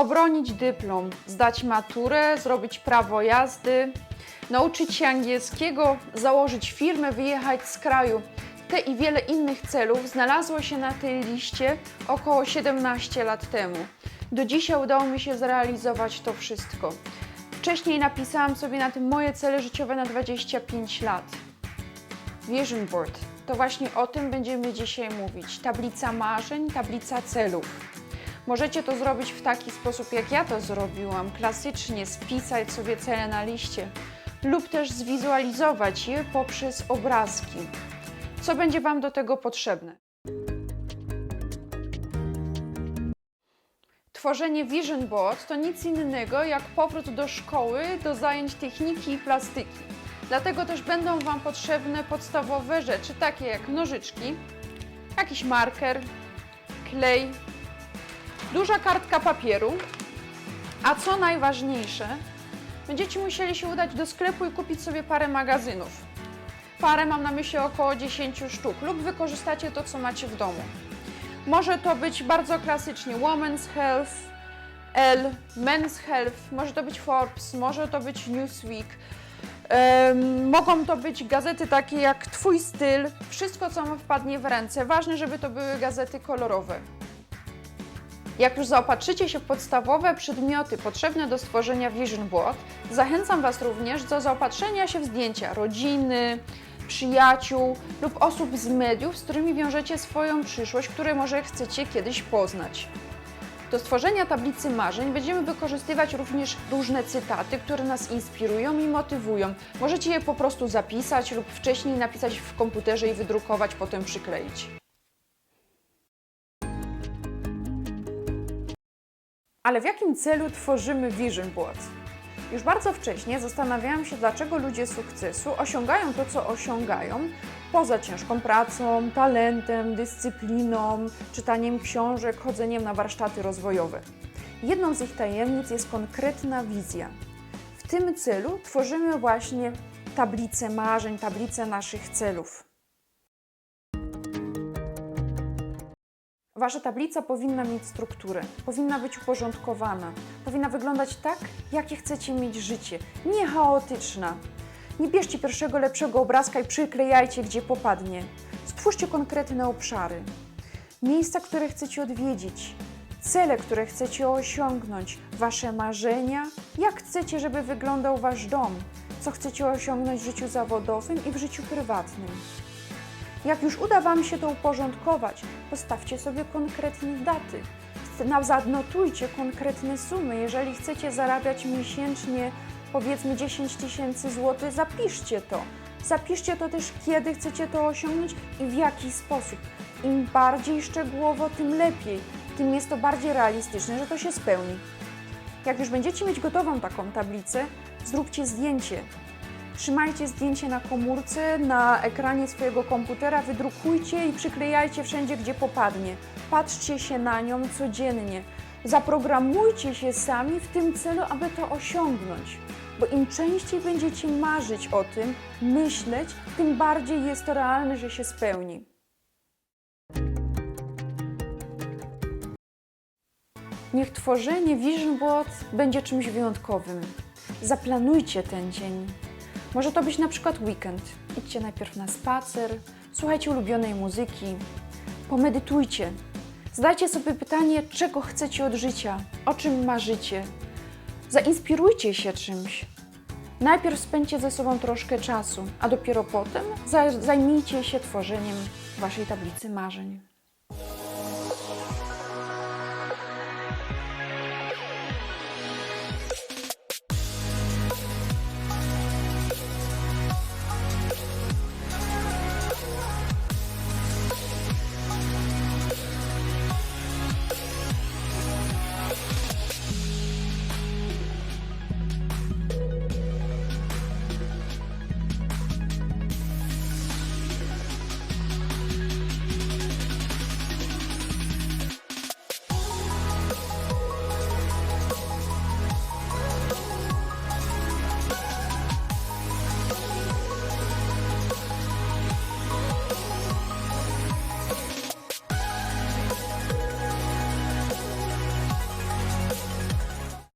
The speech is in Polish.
obronić dyplom, zdać maturę, zrobić prawo jazdy, nauczyć się angielskiego, założyć firmę, wyjechać z kraju. Te i wiele innych celów znalazło się na tej liście około 17 lat temu. Do dzisiaj udało mi się zrealizować to wszystko. Wcześniej napisałam sobie na tym moje cele życiowe na 25 lat. Vision Board. To właśnie o tym będziemy dzisiaj mówić. Tablica marzeń, tablica celów. Możecie to zrobić w taki sposób, jak ja to zrobiłam, klasycznie spisać sobie cele na liście lub też zwizualizować je poprzez obrazki. Co będzie Wam do tego potrzebne? Tworzenie Vision Board to nic innego jak powrót do szkoły, do zajęć techniki i plastyki. Dlatego też będą Wam potrzebne podstawowe rzeczy, takie jak nożyczki, jakiś marker, klej, duża kartka papieru, a co najważniejsze, będziecie musieli się udać do sklepu i kupić sobie parę magazynów. Parę mam na myśli około 10 sztuk lub wykorzystacie to, co macie w domu. Może to być bardzo klasycznie Women's Health, L, Men's Health, może to być Forbes, może to być Newsweek. Em, mogą to być gazety takie jak Twój styl, wszystko co Wam wpadnie w ręce. Ważne, żeby to były gazety kolorowe. Jak już zaopatrzycie się w podstawowe przedmioty potrzebne do stworzenia Vision Board, zachęcam Was również do zaopatrzenia się w zdjęcia rodziny, przyjaciół lub osób z mediów, z którymi wiążecie swoją przyszłość, które może chcecie kiedyś poznać. Do stworzenia tablicy marzeń będziemy wykorzystywać również różne cytaty, które nas inspirują i motywują. Możecie je po prostu zapisać lub wcześniej napisać w komputerze i wydrukować, potem przykleić. Ale w jakim celu tworzymy Vision Board? Już bardzo wcześnie zastanawiałam się, dlaczego ludzie sukcesu osiągają to, co osiągają, poza ciężką pracą, talentem, dyscypliną, czytaniem książek, chodzeniem na warsztaty rozwojowe. Jedną z ich tajemnic jest konkretna wizja. W tym celu tworzymy właśnie tablicę marzeń, tablicę naszych celów. Wasza tablica powinna mieć strukturę, powinna być uporządkowana, powinna wyglądać tak, jakie chcecie mieć życie, nie chaotyczna. Nie bierzcie pierwszego lepszego obrazka i przyklejajcie, gdzie popadnie. Stwórzcie konkretne obszary, miejsca, które chcecie odwiedzić, cele, które chcecie osiągnąć, wasze marzenia, jak chcecie, żeby wyglądał wasz dom, co chcecie osiągnąć w życiu zawodowym i w życiu prywatnym. Jak już uda Wam się to uporządkować, postawcie sobie konkretne daty. Zanotujcie konkretne sumy. Jeżeli chcecie zarabiać miesięcznie powiedzmy 10 tysięcy złotych, zapiszcie to. Zapiszcie to też, kiedy chcecie to osiągnąć i w jaki sposób. Im bardziej szczegółowo, tym lepiej. Tym jest to bardziej realistyczne, że to się spełni. Jak już będziecie mieć gotową taką tablicę, zróbcie zdjęcie. Trzymajcie zdjęcie na komórce, na ekranie swojego komputera, wydrukujcie i przyklejajcie wszędzie, gdzie popadnie. Patrzcie się na nią codziennie. Zaprogramujcie się sami w tym celu, aby to osiągnąć. Bo im częściej będziecie marzyć o tym, myśleć, tym bardziej jest to realne, że się spełni. Niech tworzenie Vision Board będzie czymś wyjątkowym. Zaplanujcie ten dzień. Może to być na przykład weekend. Idźcie najpierw na spacer, słuchajcie ulubionej muzyki, pomedytujcie. Zadajcie sobie pytanie, czego chcecie od życia, o czym marzycie. Zainspirujcie się czymś. Najpierw spędźcie ze sobą troszkę czasu, a dopiero potem za- zajmijcie się tworzeniem waszej tablicy marzeń.